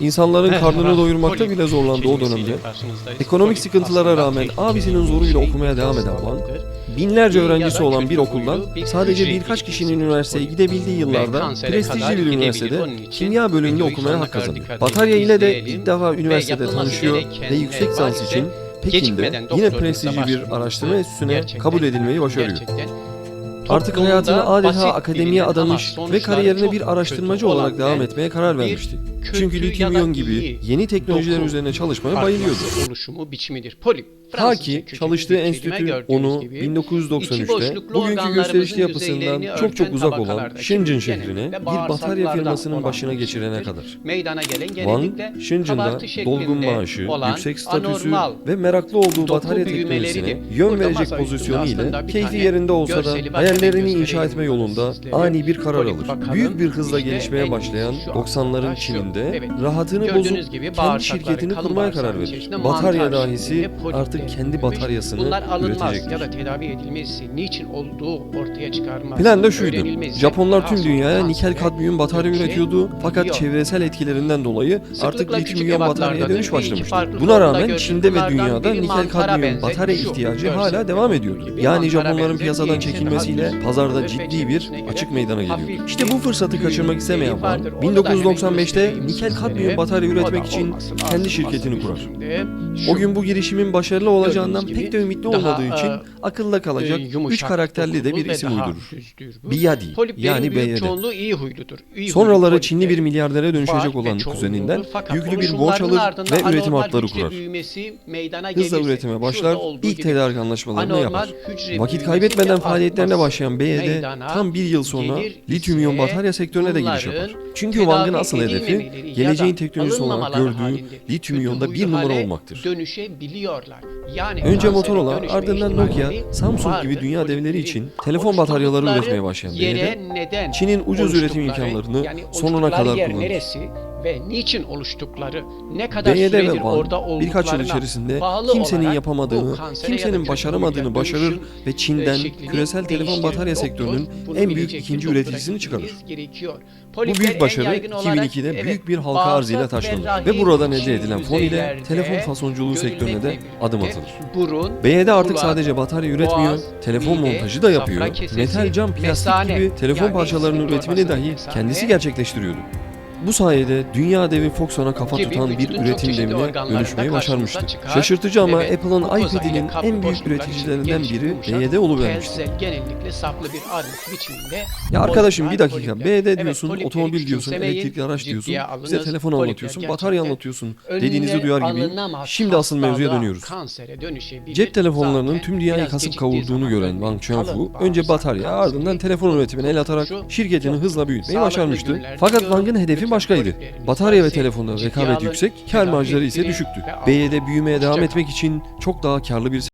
İnsanların karnını doyurmakta bile zorlandığı o dönemde ekonomik sıkıntılara rağmen abisinin zoruyla okumaya devam eden. Van, binlerce öğrencisi olan bir okuldan sadece birkaç kişinin üniversiteye gidebildiği yıllarda prestijli bir üniversitede kimya bölümünde okumaya hak dikkatle Batarya ile de ilk defa ve üniversitede tanışıyor ve yüksek lisans için Pekin'de yine prestijli bir araştırma enstitüsüne kabul edilmeyi başarıyor. Artık hayatını adeta akademiye adamış ve kariyerine bir araştırmacı olarak devam etmeye karar vermişti. Çünkü lityum gibi iyi yeni teknolojiler üzerine çalışmaya bayılıyordu. oluşumu biçimidir. Poli. Ta ki çalıştığı enstitü onu gibi, 1993'te içi boşluklu bugünkü gösterişli yapısından çok çok uzak olan Shenzhen şehrine bir batarya firmasının başına geçirene kadar. Genellikle Shenzhen'da dolgun maaşı, yüksek statüsü ve meraklı olduğu batarya teknolojisine yön verecek pozisyonu ile keyfi yerinde olsa da var. Hayallerini inşa etme yolunda ani bir karar alır. Büyük bir hızla gelişmeye başlayan şu 90'ların altta şu. Çin'inde rahatını bozup kendi şirketini kurmaya karar verir. Batarya dahisi artık kendi bataryasını üretecektir. Plan da şuydu. Japonlar tüm dünyaya nikel kadmiyum batarya üretiyordu fakat çevresel etkilerinden dolayı artık lityum bataryaya dönüş başlamıştı. Buna rağmen Çin'de ve dünyada nikel kadmiyum batarya ihtiyacı hala devam ediyordu. Yani Japonların piyasadan çekilmesiyle düz pazarda ciddi bir açık meydana geliyordu. hafif İşte bu fırsatı kaçırmak istemeyen Van, vardır. Onu da hemen 1995'te göstereyim nikel kadmiyum batarya üretmek için kendi şirketini kurar. O gün bu girişimin başarılı olacağından pek de ümitli olmadığı için e, akılda kalacak e, üç karakterli de bir isim uydurur. Biyadi yani. İyi Sonraları Çinli bir milyardere dönüşecek olan kuzeninden yüklü bir borç alır ve üretim hatları kurar. Hızla üretime başlar, ilk tedarik anlaşmalarını yapar. Vakit kaybetmeden faaliyetlerine artması başlayan BYD tam bir yıl sonra lityum iyon batarya sektörüne de giriş yapar. Çünkü Wang'ın asıl hedefi geleceğin teknolojisi olarak gördüğü lityum iyonda bir numara olmaktır. Dönüşebiliyorlar. Yani Önce Motorola ardından Nokia, Samsung gibi vardır. dünya devleri için telefon bataryaları üretmeye başlayan BYD, Çin'in ucuz üretim imkanlarını yani sonuna kadar kullanır. neresi ve niçin oluştukları, ne kadar BYD süredir ve orada Van birkaç yıl olduklarına içerisinde bağlı kimsenin yapamadığını, ya kimsenin kötü başaramadığını başarır ve Çin'den küresel telefon batarya sektörünün en büyük ikinci üreticisini çıkarır. Bu büyük başarı yaygın olarak, 2002'de evet, büyük bir halka arz ile bağırsak taşlanır ve buradan elde edilen fon ile telefon fasonculuğu sektörüne de adım atılır. BYD artık sadece batarya üretmiyor, telefon montajı da yapıyor. Metal, cam, plastik gibi telefon parçalarının üretimini dahi kendisi gerçekleştiriyordu. Bu sayede dünya devi Foxconn'a kafa gibi tutan bir vücudun çok üretim çeşitli devine dönüşmeyi karşımıza başarmıştı. çıkar. Şaşırtıcı ama Evet, Apple'ın ile iPad'inin kaplı en büyük boşluklar üreticilerinden için biri gelişik, BYD yumuşak, oluvermişti. Telzel genellikle saplı bir armut biçiminde. Ya arkadaşım bir dakika Evet, diyorsun, otomobil diyorsun, elektrikli araç diyorsun, bize telefon anlatıyorsun, batarya anlatıyorsun dediğinizi duyar gibi. Şimdi asıl mevzuya dönüyoruz. Cep telefonlarının tüm dünyayı kasıp kavurduğunu gören. Wang Chuanfu Kalın önce batarya ardından telefon üretimine el atarak şirketini hızla büyütmeyi başarmıştı. Fakat. Wang'ın hedefi Lütfen başkaydı. Batarya ve telefonda rekabet yüksek, kar marjları ise düşüktü. BYD büyümeye devam etmek için çok daha karlı bir